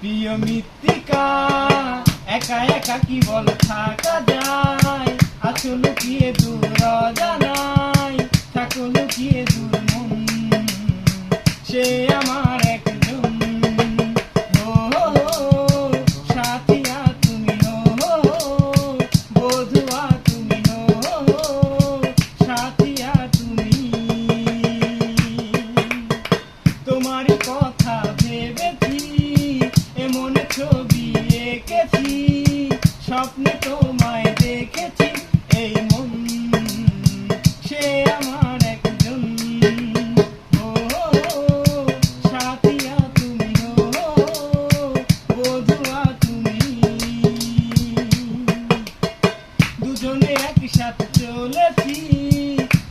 প্রিয় মৃত্তিকা একা একা কি বল থাকা যায়? এঁকেছি স্বপ্নে তোমায় দেখেছি, এই মন, সে আমার একজন। ও, সাথিয়া তুমি ও বধুয়া তুমি। দুজনে একসাথে চলেছি,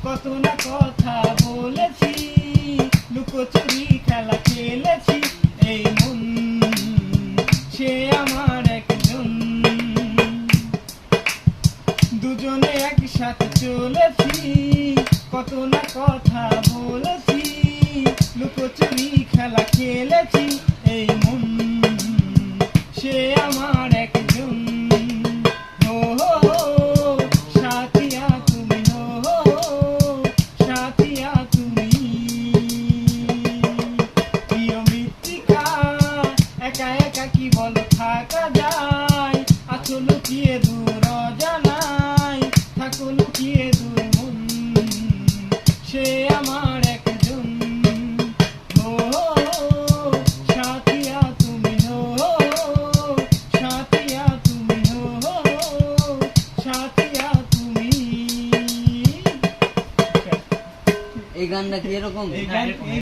কত না কথা দুজনে একসাথে চলেছি, কত না কথা বলেছি, লুকোচুরি খেলা খেলেছি, এই মন সে আমার একজন। সাথিয়া তুমি তুমি। প্রিয় মৃত্তিকা, একা একা কি বল থাকা যায়? আছো লুকিয়ে দূর থাকো লুকিয়ে দূর মন। সে আমার একজন। ও সাথিয়া তুমি ও সাথিয়া তুমি হো সাথিয়া তুমি। এই গানটা কি এরকম?